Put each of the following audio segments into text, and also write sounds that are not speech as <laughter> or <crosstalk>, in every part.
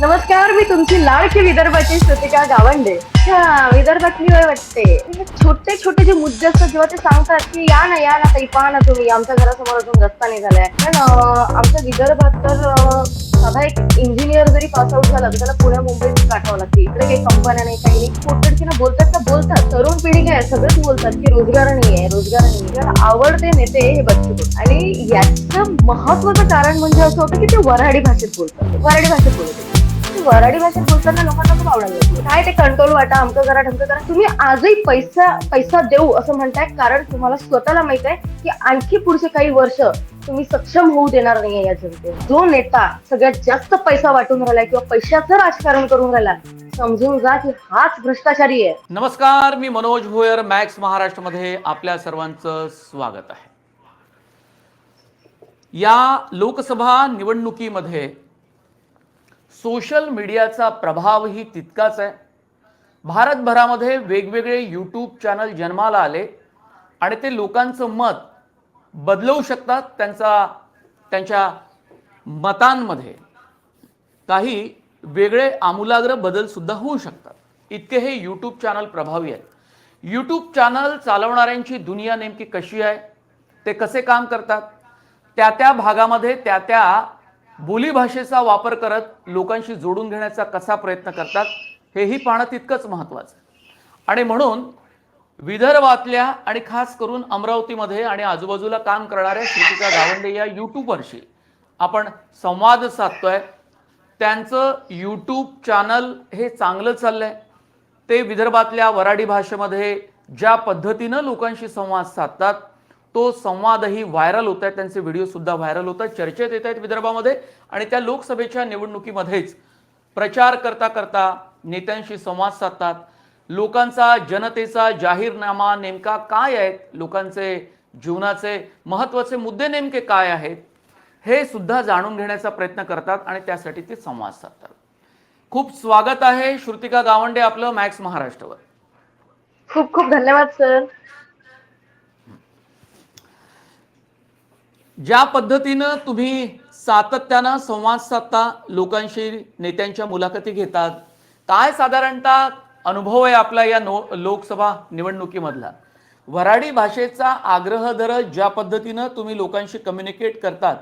नमस्कार मी तुमची लाडकी विदर्भाची श्रुतिका गावंडे. विदर्भातली वेळ वाटते. म्हणजे छोटे छोटे जे मुद्दे असतात जेव्हा ते सांगतात की या ना या ना ताई पहा ना तुम्ही आमच्या घरासमोर अजून रस्ता निघालाय. पण आमच्या विदर्भात तर साधा एक इंजिनियर जरी पास आउट झाला तर त्याला पुण्या मुंबईत पाठवावं लागते. इकडे काही कंपन्या नाही काही नाही. पोटकडकीनं बोलतात ना बोलतात. तरुण पिढी काय सगळेच बोलतात की रोजगार नाहीये रोजगार नाही त्याला आवडते नेते हे बच्चू. आणि याचं महत्वाचं कारण म्हणजे असं होतं की ते वऱ्हाडी भाषेत बोलतात. वऱ्हाडी भाषेत बोलतात. वराडी भाषेत बोलताना लोकांना खूप आवडायला लागलं. काय ते कंट्रोल वाटा अमकं करा ढमकं करा. तुम्ही आजही पैसा पैसा देऊ असं म्हणताय कारण तुम्हाला स्वतःला माहीत आहे की आणखी पुढचे काही वर्ष तुम्ही सक्षम होऊ देणार नाहीये या जनतेला जो नेता सगळ्यात जास्त पैसा वाटून राहिलाय किंवा पैशाचं राजकारण करून राहिला समजून जा की हाच भ्रष्टाचारी आहे. नमस्कार मी मनोज भोयर मॅक्स महाराष्ट्रमध्ये आपल्या सर्वांचं स्वागत आहे. या लोकसभा निवडणुकीमध्ये सोशल मीडियाचा प्रभावही तितकाच आहे. भारतभरामध्ये वेगवेगळे यूट्यूब चॅनल जन्माला आले आणि ते लोकांचं मत बदलवू शकतात त्यांचा त्यांच्या मतांमध्ये. काही वेगळे आमूलाग्र बदलसुद्धा होऊ शकतात. इतके हे यूट्यूब चॅनल प्रभावी आहेत. यूट्यूब चॅनल चालवणाऱ्यांची दुनिया नेमकी कशी आहे? ते कसे काम करतात? त्या त्या भागामध्ये त्या त्या बोलीभाषेचा वापर करत लोकांशी जोडून घेण्याचा कसा प्रयत्न करतात हेही पाहणं तितकंच महत्त्वाचं आहे. आणि म्हणून विदर्भातल्या आणि खास करून अमरावतीमध्ये आणि आजूबाजूला काम करणाऱ्या श्रुतिका गावंडे या यूट्यूबरशी आपण संवाद साधतोय. त्यांचं यूट्यूब चॅनल हे चांगलं चाललंय. ते विदर्भातल्या वराडी भाषेमध्ये ज्या पद्धतीनं लोकांशी संवाद साधतात तो संवादही व्हायरल होत आहे त्यांचे व्हिडिओ सुद्धा व्हायरल होत आहेत चर्चेत येत आहेत विदर्भामध्ये आणि त्या लोकसभेच्या निवडणुकीमध्येच प्रचार करता करता नेत्यांशी संवाद साधतात. लोकांचा जनतेचा जाहीरनामा नेमका काय आहेत? लोकांचे जीवनाचे महत्त्वाचे मुद्दे नेमके काय आहेत? हे सुद्धा जाणून घेण्याचा प्रयत्न करतात आणि त्यासाठी ते संवाद साधतात. खूप स्वागत आहे श्रुतिका गावंडे आपलं मॅक्स महाराष्ट्रवर. खूप खूप धन्यवाद सर ज्या पद्धतीनं तुम्ही सातत्यानं संवाद साधता लोकांशी नेत्यांच्या मुलाखती घेतात काय साधारणतः अनुभव आहे आपला या नो लोकसभा निवडणुकीमधला? वराडी भाषेचा आग्रह दर ज्या पद्धतीनं तुम्ही लोकांशी कम्युनिकेट करतात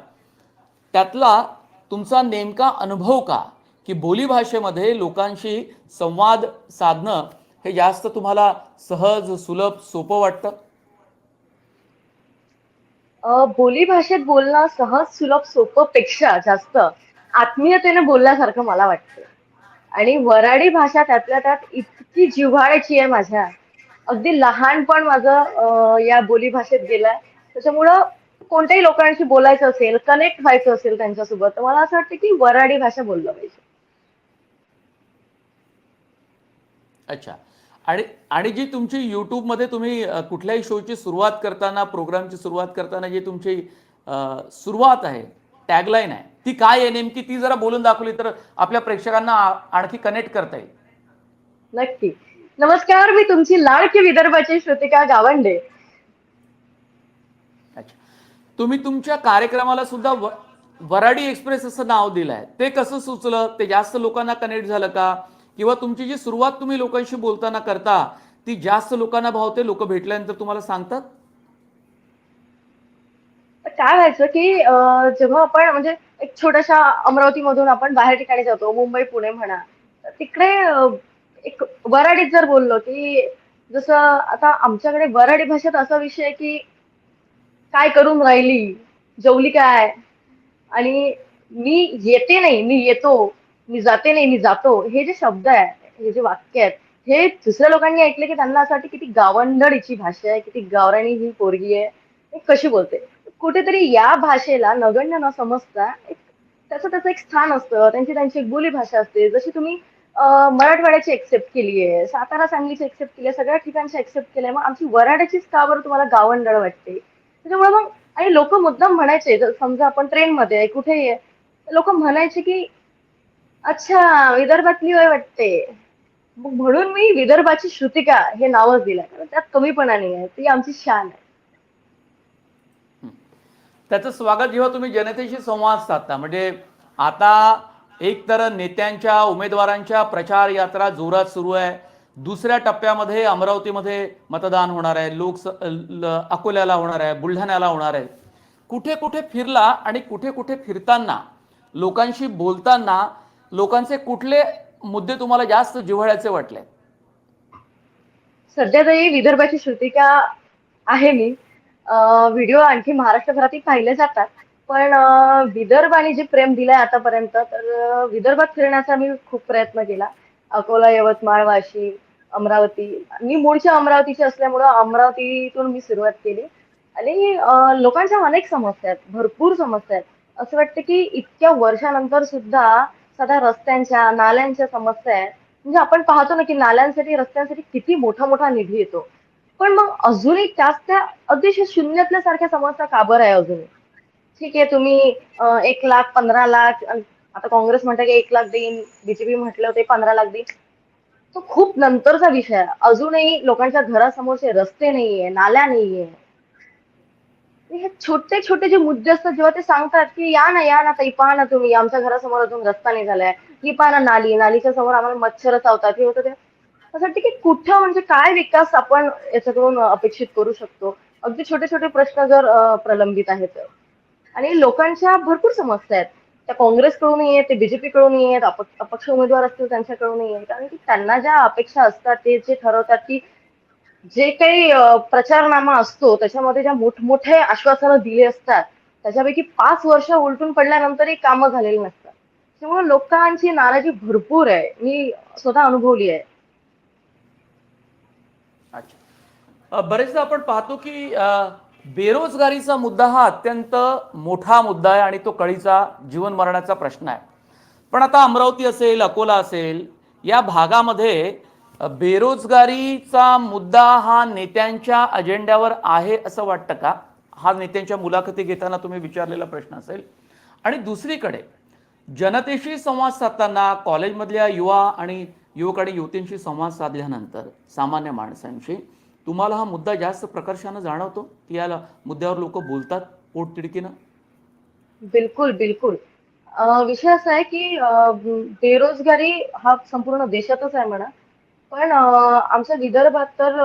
त्यातला तुमचा नेमका अनुभव का? की बोलीभाषेमध्ये लोकांशी संवाद साधणं हे जास्त तुम्हाला सहज सुलभ सोपं वाटतं? बोली भाषेत बोलणं सहज सुलभ सोपं पेक्षा जास्त आत्मीयतेने बोलण्यासारखं मला वाटतं. आणि वराडी भाषा त्यातल्या त्यात इतकी जिव्हाळ्याची आहे माझ्या. अगदी लहानपण माझं या बोली भाषेत गेलंय. त्याच्यामुळं कोणत्याही लोकांशी बोलायचं असेल कनेक्ट व्हायचं असेल त्यांच्यासोबत तर मला असं वाटतं की वराडी भाषा बोललं पाहिजे. अच्छा. आणि आणि जी तुमची यूट्यूबमध्ये तुम्ही कुठल्याही शोची सुरुवात करताना प्रोग्रामची सुरुवात करताना जी तुमची सुरुवात आहे टॅगलाईन आहे ती काय आहे नेमकी ती जरा बोलून दाखवली तर आपल्या प्रेक्षकांना आणखी कनेक्ट करता येईल. नक्की. नमस्कार मी तुमची लाडकी विदर्भाची श्रुतिका गावंडे. अच्छा. तुम्ही तुमच्या कार्यक्रमाला सुद्धा वराडी एक्सप्रेस असं नाव दिलं आहे ते कसं सुचलं? ते जास्त लोकांना कनेक्ट झालं का? किंवा तुमची जी सुरुवात तुम्ही लोकांशी बोलताना करता ती जास्त लोकांना भावते लोक भेटल्यानंतर तुम्हाला सांगतात? तर काय व्हायचं की जेव्हा आपण म्हणजे एक छोट्याशा अमरावतीमधून आपण बाहेर ठिकाणी जातो मुंबई पुणे म्हणा तर तिकडे एक वराडीत जर बोललो की जसं आता आमच्याकडे वराडी भाषेत असा विषय की काय करून राहिली जेवली काय? आणि मी येते नाही मी येतो. मी जाते नाही मी जातो. हे जे शब्द आहे हे जे वाक्य आहेत हे दुसऱ्या लोकांनी ऐकले की त्यांना असं वाटतं किती गावंडळीची भाषा आहे किती गावराणी ही पोरगी आहे. हे कशी बोलते? कुठेतरी या भाषेला नगण्य न समजता एक त्याचं त्याचं एक स्थान असतं त्यांची त्यांची एक बोली भाषा असते. जशी तुम्ही मराठवाड्याची एक्सेप्ट केली आहे सातारा सांगलीची एक्सेप्ट केली आहे सगळ्या ठिकाणची एक्सेप्ट केली आहे मग आमची वराड्याचीच का बरं तुम्हाला गावंढळ वाटते? त्याच्यामुळे मग आणि लोक मुद्दाम म्हणायचे समजा आपण ट्रेनमध्ये आहे कुठेही आहे लोक म्हणायचे की अच्छा विदर्भातली वय वाटते. मग म्हणून मी विदर्भाची श्रुतिका हे नावच दिलं कारण त्यात कमीपणा नाही आहे. ती आमची शान आहे. त्याचं स्वागत जेव्हा तुम्ही जनतेशी संवाद साधता म्हणजे आता एक तर नेत्यांच्या उमेदवारांच्या प्रचार यात्रा जोरात सुरू आहे. दुसऱ्या टप्प्यामध्ये अमरावतीमध्ये मतदान होणार आहे. लोकस अकोल्याला होणार आहे बुलढाण्याला होणार आहे. कुठे कुठे फिरला आणि कुठे कुठे फिरताना लोकांशी बोलताना लोकांचे कुठले मुद्दे तुम्हाला जास्त जिव्हाळ्याचे वाटले? सध्या तरी विदर्भाची श्रुतिका आहे मी. व्हिडिओ आणखी महाराष्ट्रभरातही पाहिले जातात. पण विदर्भाने जे प्रेम दिलंय आतापर्यंत तर विदर्भात फिरण्याचा मी खूप प्रयत्न केला. अकोला यवतमाळ वाशी अमरावती मी मूळच्या अमरावतीची असल्यामुळं अमरावतीतून मी सुरुवात केली. आणि लोकांच्या अनेक समस्या आहेत भरपूर समस्या आहेत. असं वाटतं की इतक्या वर्षानंतर सुद्धा सध्या रस्त्यांच्या नाल्यांच्या समस्या आहेत. म्हणजे आपण पाहतो ना की नाल्यांसाठी रस्त्यांसाठी किती मोठा मोठा निधी येतो. पण मग अजूनही त्याच त्या अतिशय शून्यातल्या सारख्या समस्या काबर आहे अजूनही? ठीक आहे तुम्ही एक लाख पंधरा लाख आता काँग्रेस म्हणतं की एक लाख देईन बीजेपी म्हटलं होते पंधरा लाख देईन. तो खूप नंतरचा विषय आहे. अजूनही लोकांच्या घरासमोरचे रस्ते नाहीये नाल्या नाहीये. हे छोटे छोटे जे मुद्दे असतात जेव्हा ते सांगतात की या ना या ना ताई पहा ना तुम्ही आमच्या घरासमोर अजून रस्ता नाही झालाय ही पहा ना नाली नालीच्या समोर आम्हाला मच्छर चावतात. हे होतं ते. असं वाटतं की कुठं म्हणजे काय विकास आपण याच्याकडून अपेक्षित करू शकतो? अगदी छोटे छोटे प्रश्न जर प्रलंबित आहेत. तर. आणि लोकांच्या भरपूर समस्या आहेत. त्या काँग्रेसकडूनही आहेत ते बीजेपीकडूनही आहेत अपक्ष अपक्ष उमेदवार असतील त्यांच्याकडूनही आहेत. कारण की त्यांना ज्या अपेक्षा असतात ते जे ठरवतात की जे काही प्रचारनामा असतो त्याच्यामध्ये ज्या मोठमोठे आश्वासनं दिली असतात त्याच्यापैकी पाच वर्ष उलटून पडल्यानंतरही कामं झालेली नसतात. त्यामुळे लोकांची नाराजी भरपूर आहे. मी स्वतः अनुभवली आहे. अच्छा. बरेचदा आपण पाहतो की बेरोजगारीचा मुद्दा हा अत्यंत मोठा मुद्दा आहे आणि तो कळीचा जीवन मरणाचा प्रश्न आहे. पण आता अमरावती असेल अकोला असेल या भागामध्ये बेरोजगारीचा मुद्दा हा नेत्यांच्या अजेंड्यावर आहे असं वाटतं का? हा नेत्यांच्या मुलाखती घेताना तुम्ही विचारलेला प्रश्न असेल. आणि दुसरीकडे जनतेशी संवाद साधताना कॉलेजमधल्या युवा आणि युवक आणि युवतींशी संवाद साधल्यानंतर सामान्य माणसांशी तुम्हाला हा मुद्दा जास्त प्रकर्षानं जाणवतो? की या मुद्द्यावर लोक बोलतात पोटतिडकीनं? बिलकुल बिलकुल. विषय असा आहे की बेरोजगारी हा संपूर्ण देशातच आहे म्हणा. पण आमच्या विदर्भात तर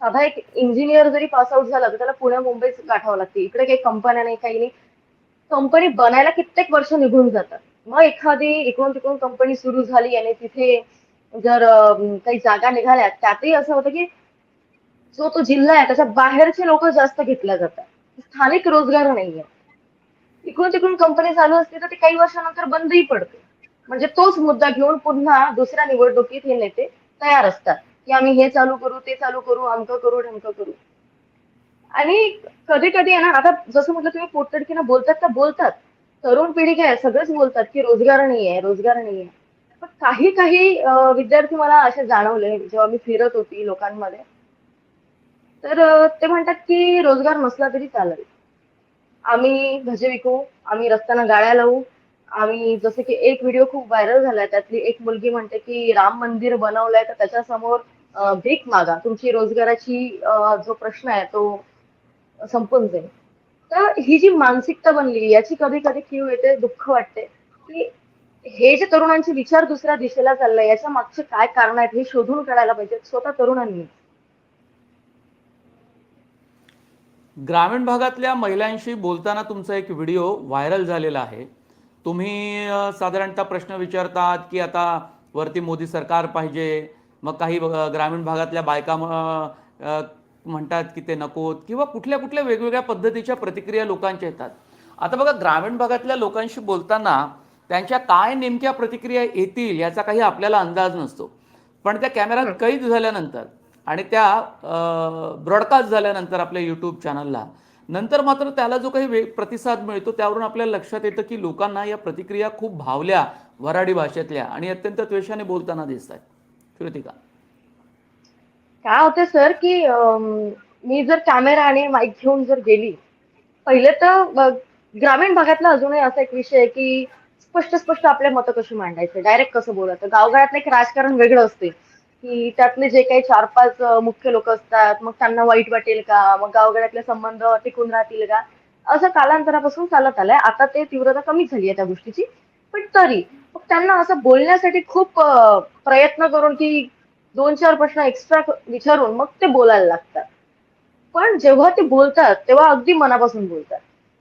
साधा एक इंजिनियर जरी पास आउट झाला तर त्याला पुण्या मुंबईच गाठावं लागते. इकडे काही कंपन्या नाही काही नाही. कंपनी बनायला कित्येक वर्ष निघून जातात. मग एखादी इकडून तिकडून कंपनी सुरू झाली आणि तिथे जर काही जागा निघाल्या त्यातही असं होतं की जो तो जिल्हा आहे त्याच्या बाहेरचे लोक जास्त घेतल्या जातात. स्थानिक रोजगार नाहीये. इकडून तिकडून कंपनी चालू असते तर ते काही वर्षानंतर बंदही पडते. म्हणजे तोच मुद्दा घेऊन पुन्हा दुसऱ्या निवडणुकीत हे नेते तयार असतात. की आम्ही हे चालू करू ते चालू करू अमकं करू ढमकं करू. आणि कधी कधी आहे ना आता जसं म्हटलं तुम्ही पोटतडकीनं बोलतात तर बोलतात. तरुण पिढी काय आहे, सगळेच बोलतात की रोजगार नाही आहे रोजगार नाही आहे पण काही काही विद्यार्थी मला असे जाणवले जेव्हा मी फिरत होती लोकांमध्ये. तर ते म्हणतात की रोजगार नसला तरी चालेल. आम्ही भजे विकू आम्ही रस्त्यानं गाड्या लावू आम्ही जसे की एक व्हिडिओ खूप व्हायरल झालाय त्यातली एक मुलगी म्हणते की राम मंदिर बनवलंय तर त्याच्यासमोर भीक मागा. तुमची रोजगाराची जो प्रश्न आहे तो संपून जाईल. तर ही जी मानसिकता बनली याची कधी कधी कीव येते दुःख वाटते. की हे जे तरुणांचे विचार दुसऱ्या दिशेला चाललाय याच्या मागचे काय कारण आहेत हे शोधून काढायला पाहिजे स्वतः तरुणांनी. ग्रामीण भागातल्या महिलांशी बोलताना तुमचा एक व्हिडिओ व्हायरल झालेला आहे. तुम्ही साधारणतः प्रश्न विचारतात की आता वरती मोदी सरकार पाहिजे मग काही ग्रामीण भागातल्या बायका म्हणतात की ते नकोत किंवा कुठल्या कुठल्या वेगवेगळ्या पद्धतीच्या प्रतिक्रिया लोकांच्या येतात. आता बघा ग्रामीण भागातल्या लोकांशी बोलताना त्यांच्या काय नेमक्या प्रतिक्रिया येतील याचा काही आपल्याला अंदाज नसतो. पण त्या कॅमेऱ्यात कैद झाल्यानंतर आणि त्या ब्रॉडकास्ट झाल्यानंतर आपल्या यूट्यूब चॅनलला नंतर मात्र त्याला जो काही वे प्रतिसाद मिळतो त्यावरून आपल्याला लक्षात येतं की लोकांना या प्रतिक्रिया खूप भावल्या वराडी भाषेतल्या आणि अत्यंत त्वेषाने बोलताना दिसत आहेत कृतिका काय होते सर की मी जर कॅमेरा आणि माईक घेऊन जर गेली पहिले तर ग्रामीण भागातला अजूनही असा एक विषय आहे की स्पष्ट स्पष्ट आपले मतं कशी मांडायचे? डायरेक्ट कसं बोलायचं? गावगाळातलं एक राजकारण वेगळं असते की त्यातले जे काही चार पाच मुख्य लोक असतात मग त्यांना वाईट वाटेल का? मग गावगाड्यातले संबंध टिकून राहतील का? असं कालांतरापासून चालत आलंय. आता ते तीव्रता कमी झाली आहे त्या गोष्टीची. पण तरी मग त्यांना असं बोलण्यासाठी खूप प्रयत्न करून की दोन चार प्रश्न एक्स्ट्रा विचारून मग ते बोलायला लागतात. पण जेव्हा ते बोलतात तेव्हा अगदी मनापासून बोलतात.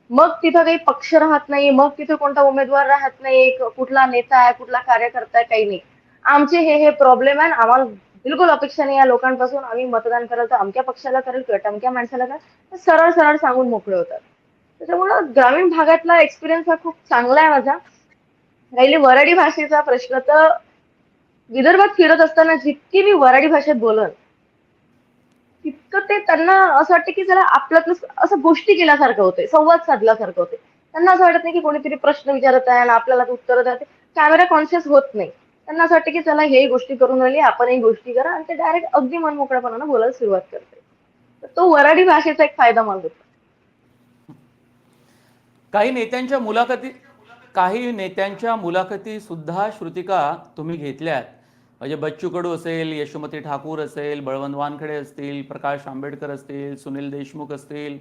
मग तिथं काही पक्ष राहत नाही मग तिथे कोणता उमेदवार राहत नाही कुठला नेता आहे कुठला कार्यकर्ता आहे काही नाही. आमचे हे हे प्रॉब्लेम आहे आम्हाला बिलकुल अपेक्षा नाही या लोकांपासून. आम्ही मतदान करायला तर अमक्या पक्षाला करेल किंवा टमक्या माणसाला करेल. तर सरळ सरळ सांगून मोकळे होतात. त्याच्यामुळं ग्रामीण भागातला एक्सपिरियन्स हा खूप चांगला आहे माझा. राहिली वराडी भाषेचा प्रश्न तर विदर्भात फिरत असताना जितकी मी वराडी भाषेत बोलन तितकं ते त्यांना असं वाटतं की जरा आपल्यातलं असं गोष्टी केल्यासारखं होते संवाद साधल्यासारखं होते त्यांना असं वाटत नाही की कोणीतरी प्रश्न विचारत आहे आणि आपल्याला उत्तर देते कॅमेरा कॉन्शियस होत नाही. त्यांना असं वाटतं की चला हे गोष्टी करून राहिली आपण ही गोष्टी करा. आणि ते डायरेक्ट अगदी मनमोकळ्यापणानं बोलायला सुरुवात करते तर तो वराडी भाषेचा एक फायदा मला होतो. काही नेत्यांच्या मुलाखती काही नेत्यांच्या मुलाखती सुद्धा श्रुतिका तुम्ही घेतल्यात. म्हणजे बच्चू कडू असेल यशोमती ठाकूर असेल बळवंत वानखडे असतील प्रकाश आंबेडकर असतील सुनील देशमुख असतील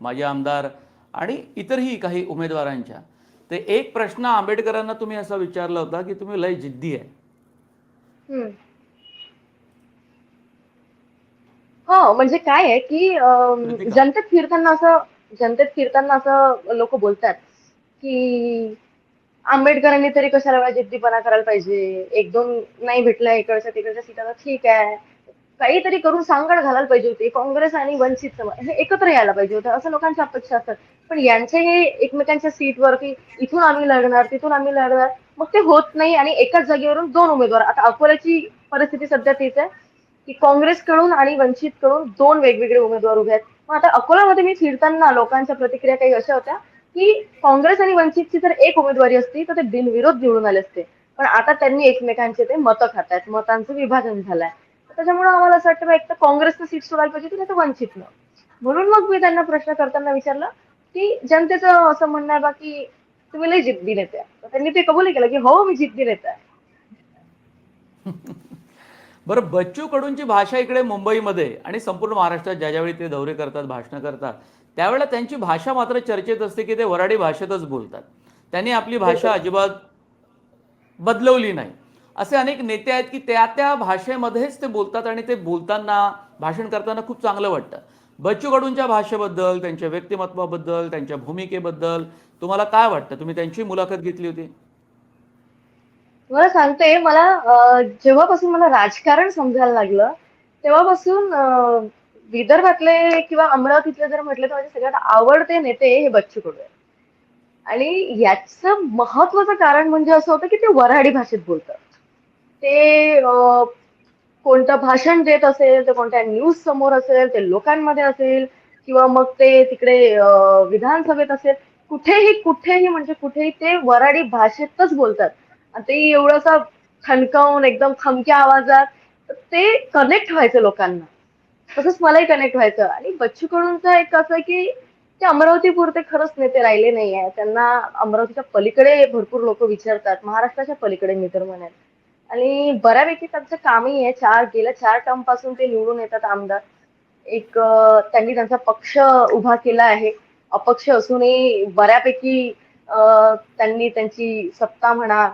माजी आमदार आणि इतरही काही उमेदवारांच्या. ते एक प्रश्न आंबेडकरांना तुम्ही असा विचारला होता की तुम्ही लय जिद्दी आहे हम्म. हो म्हणजे काय आहे की कृतिका. जनतेत फिरताना असं जनतेत फिरताना असं लोक बोलतात की आंबेडकरांनी तरी कशाला जिद्दीपणा करायला पाहिजे एक दोन नाही भेटलं इकडच्या तिकडच्या सीटाला ठीक आहे काहीतरी करून सांगड घालायला पाहिजे होती. काँग्रेस आणि वंचित समाज हे एकत्र यायला पाहिजे होतं. असं लोकांच्या अपेक्षा असतात. पण यांचे हे एकमेकांच्या सीटवर की इथून आम्ही लढणार तिथून आम्ही लढणार मग ते होत नाही आणि एकाच जागेवरून दोन उमेदवार. आता अकोल्याची परिस्थिती सध्या तीच आहे की काँग्रेसकडून आणि वंचितकडून दोन वेगवेगळे उमेदवार उभे आहेत. मग आता अकोलामध्ये मी फिरताना लोकांच्या प्रतिक्रिया काही अशा होत्या की काँग्रेस आणि वंचितची जर एक उमेदवारी असती तर ते बिनविरोध निवडून आले असते. पण आता त्यांनी एकमेकांचे ते मतं खात आहेत मतांचं विभाजन झालंय. त्याच्यामुळे आम्हाला असं वाटतं एक तर काँग्रेसनं सीट सोडायला पाहिजे नाही तर वंचितनं म्हणून मग मी त्यांना प्रश्न करताना विचारलं की जनतेचं असं म्हणणं आहे बा की तुम्ही लय जिद्दी नेते त्यांनी ते कबूल केलं की हो मी जिद्दी नेते आहे. <laughs> बरं बच्चू कडूंची भाषा इकडे मुंबईमध्ये आणि संपूर्ण महाराष्ट्रात ज्या ज्यावेळी ते दौरे करतात भाषणं करतात त्यावेळेला त्यांची भाषा मात्र चर्चेत असते की ते वराडी भाषेतच बोलतात. त्यांनी आपली भाषा अजिबात बदलवली नाही. असे अनेक नेते आहेत की त्या त्या भाषेमध्येच ते बोलतात आणि ते बोलताना भाषण करताना खूप चांगलं वाटतं. बच्चू कडूंच्या भाषेबद्दल त्यांच्या व्यक्तिमत्वाबद्दल त्यांच्या भूमिकेबद्दल तुम्हाला काय वाटतं? तुम्ही त्यांची मुलाखत घेतली होती. मला सांगते मला जेव्हापासून मला राजकारण समजायला लागलं तेव्हापासून विदर्भातले किंवा अमरावतीतले जर म्हटलं तर माझे सगळ्यात आवडते नेते हे बच्चू कडू आणि याचं महत्वाचं कारण म्हणजे असं होतं की ते वऱ्हाडी भाषेत बोलतात. ते कोणतं भाषण देत असेल तर कोणत्या न्यूज समोर असेल ते लोकांमध्ये असेल किंवा मग ते तिकडे विधानसभेत असेल कुठेही कुठेही म्हणजे कुठेही ते वऱ्हाडी भाषेतच बोलतात. आणि ते एवढंसं खणकावून एकदम खमक्या आवाजात ते कनेक्ट व्हायचं लोकांना. तसंच मलाही कनेक्ट व्हायचं. आणि बच्चू कडूंचं एक असं आहे की ते अमरावती पुरते खरंच नेते राहिले नाही आहे त्यांना अमरावतीच्या पलीकडे भरपूर लोक विचारतात. महाराष्ट्राच्या पलीकडे मी तर म्हणेन. आणि बऱ्यापैकी त्यांचं कामही आहे. चार गेल्या चार टर्मपासून ते निवडून येतात आमदार. एक त्यांनी त्यांचा पक्ष उभा केला आहे. अपक्ष असूनही बऱ्यापैकी त्यांनी त्यांची सत्ता म्हणा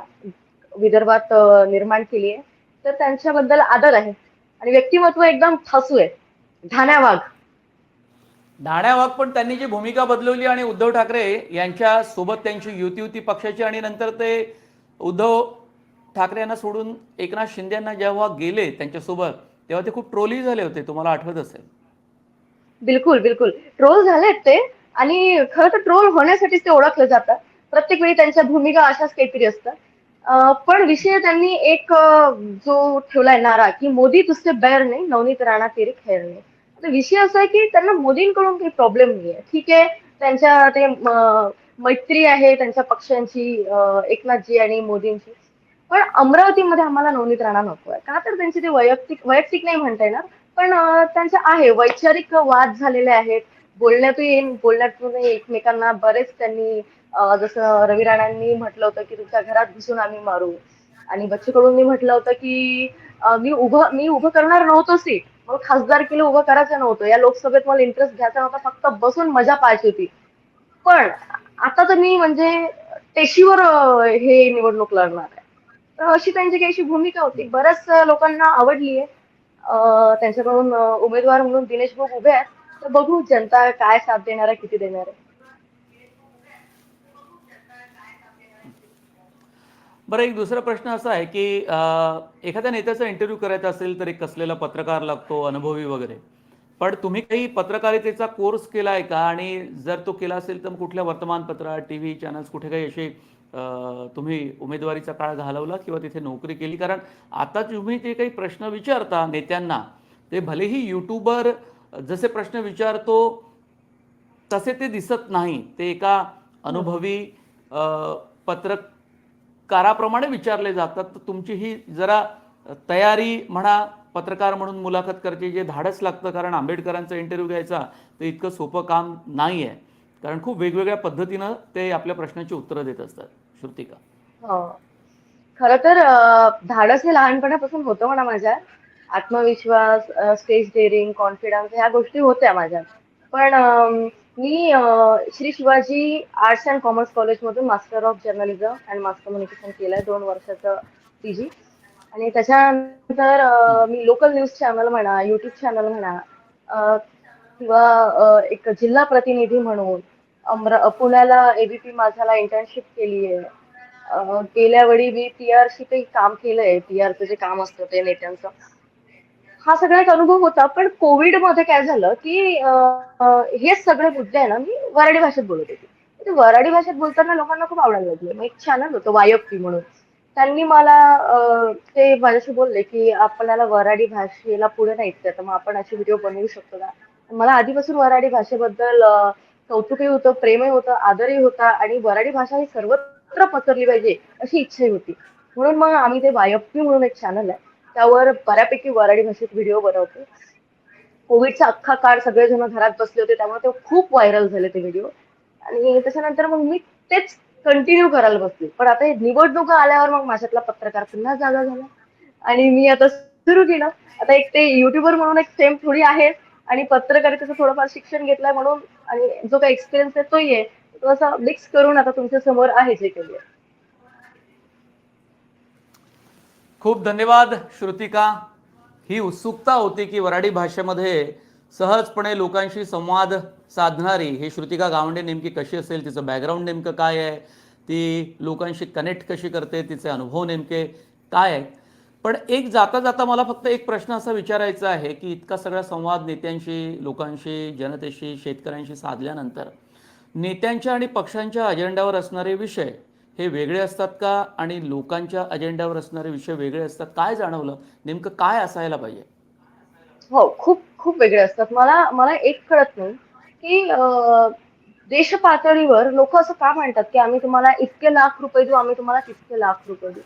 विदर्भात निर्माण केली आहे. तर त्यांच्याबद्दल आदर आहे. आणि व्यक्तिमत्व एकदम ठसू आहे. ठाण्या वाघ धाण्या वाघ पण त्यांनी जी भूमिका बदलवली आणि उद्धव ठाकरे यांच्या सोबत त्यांची युती होती पक्षाची आणि नंतर ते उद्धव ठाकरे यांना सोडून एकनाथ शिंदे यांना जेव्हा गेले त्यांच्यासोबत तेव्हा ते खूप ट्रोली झाले होते तुम्हाला आठवत असेल? बिलकुल बिलकुल. ट्रोल झालेत ते आणि खरं तर ट्रोल होण्यासाठीच ते ओळखले जातात प्रत्येक वेळी त्यांच्या भूमिका अशाच काहीतरी असतात. पण विषय त्यांनी एक जो ठेवलाय नारा की मोदी तुझे बैर नाही नवनीत राणा तेरी खैर नाही. तर विषय असा आहे की त्यांना मोदींकडून काही प्रॉब्लेम नाहीये. ठीक आहे त्यांच्या ते मैत्री आहे त्यांच्या पक्षांची एकनाथजी आणि मोदींची. पण अमरावतीमध्ये आम्हाला नवनीत राणा नको आहे का तर त्यांचे ते वैयक्तिक वैयक्तिक नाही म्हणता येणार पण त्यांचे आहे वैचारिक वाद झालेले आहेत. बोलण्यातून बोलण्यातून एकमेकांना बरेच त्यांनी जसं रवी राणांनी म्हटलं होतं की तुमच्या घरात घुसून आम्ही मारू. आणि बच्चूकडून मी म्हटलं होतं की मी उभं मी उभं करणार नव्हतो सीट मला खासदार केलं उभं करायचं नव्हतं. या लोकसभेत मला इंटरेस्ट घ्यायचा नव्हता फक्त बसून मजा पाहायची होती. पण आता तर मी म्हणजे टेशीवर हे निवडणूक लढणार आहे. तर अशी त्यांची काही अशी भूमिका होती. बऱ्याच लोकांना आवडली आहे. त्यांच्याकडून उमेदवार म्हणून दिनेश भाऊ उभे आहेत. तर बघू जनता काय साथ देणार आहे किती देणार आहे. बरं एक दुसरा प्रश्न असा आहे की एखाद्या नेत्याचा इंटरव्ह्यू करायचा असेल तर एक कसलेला पत्रकार लागतो अनुभवी वगैरे. पण तुम्ही काही पत्रकारितेचा कोर्स केला आहे का? आणि जर तो केला असेल तर कुठल्या वर्तमानपत्रात टी व्ही चॅनल्स कुठे काही असे तुम्ही उमेदवारीचा काळ घालवला किंवा तिथे नोकरी केली? कारण आता तुम्ही ते काही प्रश्न विचारता नेत्यांना ते भलेही यूट्यूबर जसे प्रश्न विचारतो तसे ते दिसत नाही. ते एका अनुभवी पत्रकाराप्रमाणे विचारले जातात. तर तुमची ही जरा तयारी म्हणा पत्रकार म्हणून मुलाखत करते जे धाडस लागतं. कारण आंबेडकरांचा इंटरव्ह्यू घ्यायचा ते इतकं सोपं काम नाही आहे कारण खूप वेगवेगळ्या पद्धतीनं ते आपल्या प्रश्नाची उत्तरं देत असतात. श्रुतिका हो. खर तर धाडस हे लहानपणापासून होतं म्हणा माझ्या. आत्मविश्वास स्टेज डेअरिंग कॉन्फिडन्स ह्या गोष्टी होत्या माझ्या. पण मी Shri Shivaji arts and commerce कॉलेजमधून master of journalism and mass communication केलंय दोन वर्षाचं पीजी आणि त्याच्यानंतर मी लोकल न्यूज चॅनल म्हणा युट्यूब चॅनल म्हणा किंवा एक जिल्हा प्रतिनिधी म्हणून अमरा पुण्याला एबीपी माझ्याला इंटर्नशिप केली आहे गेल्या वेळी मी पीआर शी काही काम केलंय. पीआरचं जे काम असतं ते नेत्यांचं. हा सगळा एक अनुभव होता पण कोविडमध्ये काय झालं की हे हेच सगळे मुद्दे आहे ना मी वराडी भाषेत बोलत होते. म्हणजे वराडी भाषेत बोलताना लोकांना खूप आवडायला लागले. मग एक चॅनल होतं वायक्ती म्हणून. त्यांनी मला ते माझ्याशी बोलले की आपल्याला वराडी भाषेला पुढे नाहीच तर मग आपण असे व्हिडिओ बनवू शकतो का? मला आधीपासून वराडी भाषेबद्दल कौतुकही होतं प्रेमही होतं आदरही होता आणि वराडी भाषा ही सर्वत्र पसरली पाहिजे अशी इच्छाही होती. म्हणून मग आम्ही ते वायप्पी म्हणून एक चॅनल आहे. त्यावर बऱ्यापैकी वराडी भाषेत व्हिडिओ बनवतो. कोविडचा अख्खा काळ सगळेजण घरात बसले होते त्यामुळे ते खूप व्हायरल झाले ते व्हिडिओ आणि त्याच्यानंतर मग मी तेच कंटिन्यू करायला बसले. पण आता हे निवडणुका आल्यावर मग माझ्यातला पत्रकार पुन्हा जागा झाला. आणि मी आता सुरू केलं. आता एक ते युट्यूबर म्हणून एक सेम थोडी आहे. आणि पत्रकारितेचं थोडंफार शिक्षण घेतलंय म्हणून आणि जो काही एक्सपिरियन्स आहे तोही आहे. तो असा मिक्स करून आता तुमच्यासमोर आहे जे काही आहे. खूप धन्यवाद श्रुतिका. ही उत्सुकता होती की वराडी भाषेमध्ये सहजपणे लोकांशी संवाद साधणारी ही श्रुतिका गावंडे नेमकी कशी असेल तिचं बॅकग्राऊंड नेमकं काय आहे ती लोकांशी कनेक्ट कशी करते तिचे अनुभव नेमके काय आहेत? पण एक जाता जाता मला फक्त एक प्रश्न असा विचारायचा आहे की इतका सगळा संवाद नेत्यांशी लोकांशी जनतेशी शेतकऱ्यांशी साधल्यानंतर नेत्यांच्या आणि पक्षांच्या अजेंड्यावर असणारे विषय हे वेगळे असतात का? आणि लोकांच्या अजेंड्यावर असणारे विषय वेगळे असतात? काय जाणवलं? नेमकं काय असायला पाहिजे? हो खूप खूप वेगळे असतात. मला मला एक कळत नाही की देश पातळीवर लोक असं का म्हणतात की आम्ही तुम्हाला इतके लाख रुपये देऊ आम्ही तुम्हाला तितके लाख रुपये देऊ?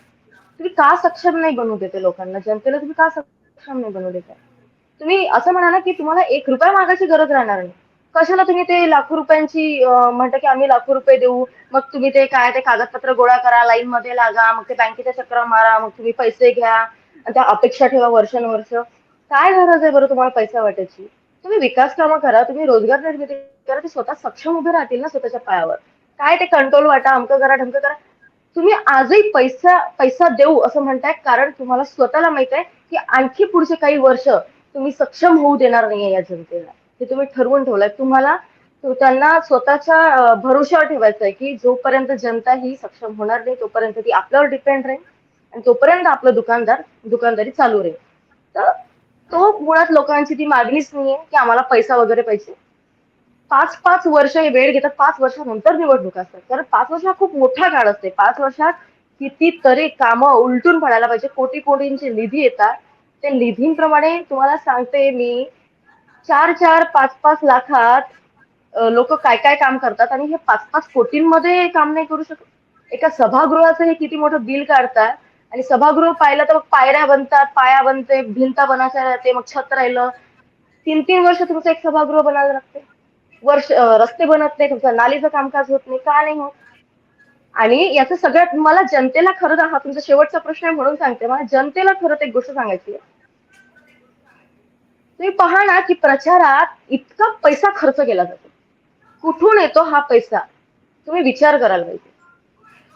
तुम्ही का सक्षम नाही बनवू देते लोकांना? जनतेला तुम्ही का सक्षम नाही बनवू देते? तुम्ही असं म्हणा ना की तुम्हाला एक रुपया मागायची गरज राहणार नाही. कशाला तुम्ही ते लाखो रुपयांची म्हणता की आम्ही लाखो रुपये देऊ मग तुम्ही ते काय ते कागदपत्र गोळा करा लाईन मध्ये लागा मग ते बँकेच्या चक्र मारा मग तुम्ही पैसे घ्या त्या अपेक्षा ठेवा वर्षानुवर्ष. काय गरज आहे बरं तुम्हाला पैसा वाटायची? तुम्ही विकास कामं करा तुम्ही रोजगार निर्मिती करा ते स्वतः सक्षम उभे राहतील ना स्वतःच्या पायावर. काय ते कंट्रोल वाटा अमकं करा ढमकं करा. तुम्ही आजही पैसा पैसा देऊ असं म्हणताय कारण तुम्हाला स्वतःला माहीत आहे की आणखी पुढचे काही वर्ष तुम्ही सक्षम होऊ देणार नाहीये या जनतेला. हे तुम्ही ठरवून ठेवलंय. तुम्हाला त्यांना स्वतःच्या भरोशावर ठेवायचं आहे की जोपर्यंत जनता ही सक्षम होणार नाही तोपर्यंत ती आपल्यावर डिपेंड राहील आणि तोपर्यंत आपलं दुकानदार दुकानदारी चालू राहील. तर तो मुळात लोकांची ती मागणीच नाहीये की आम्हाला पैसा वगैरे पाहिजे. पाच पाच वर्ष हे वेळ घेतात पाच वर्षानंतर निवडणूक असतात. कारण पाच वर्ष हा खूप मोठा काळ असते. पाच वर्षात कितीतरी कामं उलटून पडायला पाहिजे. कोटी कोटींचे निधी येतात. त्या निधींप्रमाणे तुम्हाला सांगते मी चार चार पाच पाच लाखात लोक काय काय काम करतात आणि हे पाच पाच कोटींमध्ये काम नाही करू शकत. एका सभागृहाचं हे किती मोठं बिल काढतात आणि सभागृह पाहिलं तर मग पायऱ्या बनतात पाया बनते भिंता बनायच्या राहते मग छत राहिलं. तीन तीन वर्ष तुमचं एक सभागृह बनायला लागते. वर्ष रस्ते बनत नाही तुमचं नालीचं कामकाज होत नाही का नाही होत? आणि याचं सगळ्यात मला जनतेला खरं तर हा तुमचा शेवटचा प्रश्न आहे म्हणून सांगते. मला जनतेला खरं एक गोष्ट सांगायची आहे. तुम्ही पहा ना की प्रचारात इतका पैसा खर्च केला जातो. कुठून येतो हा पैसा? तुम्ही विचार करायला पाहिजे.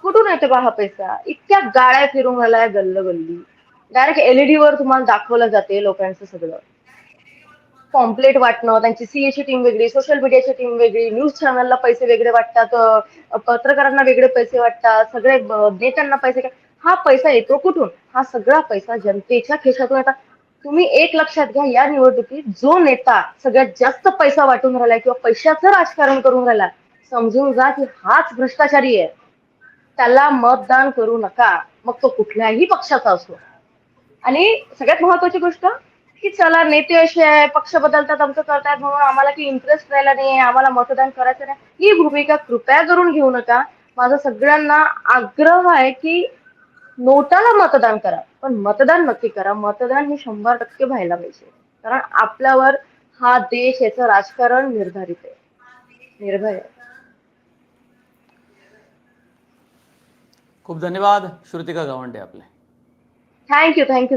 कुठून येतो बा हा पैसा? इतक्या गाड्या फिरून राहिलाय गल्ली डायरेक्ट एलईडी वर तुम्हाला दाखवलं जाते लोकांचं सगळं. पॉम्पलेट वाटणं त्यांची सीएची टीम वेगळी सोशल मीडियाची टीम वेगळी न्यूज चॅनलला पैसे वेगळे वाटतात पत्रकारांना वेगळे पैसे वाटतात सगळे नेत्यांना पैसे हा पैसा येतो कुठून? हा सगळा पैसा जनतेच्या खिशातून येतात. तुम्ही एक लक्षात घ्या या निवडणुकीत जो नेता सगळ्यात जास्त पैसा वाटून राहिलाय किंवा पैशाचं राजकारण करून राहिला समजून जा की हाच भ्रष्टाचारी आहे. त्याला मतदान करू नका. मग तो कुठल्याही पक्षाचा असो. आणि सगळ्यात महत्वाची गोष्ट की चला नेते असे आहे पक्ष बदलतात आमचं करतायत म्हणून आम्हाला की इंटरेस्ट राहिला नाही आम्हाला मतदान करायचं नाही. ही भूमिका कृपया करून घेऊ नका. माझा सगळ्यांना आग्रह आहे की नोटाला मतदान करा पण मतदान नक्की करा. मतदान हे शंभर टक्के व्हायला पाहिजे. कारण आपल्यावर हा देश याचं राजकारण निर्धारित आहे. निर्भय खूप धन्यवाद. श्रुतिका गावंडे आपले. Thank you thank you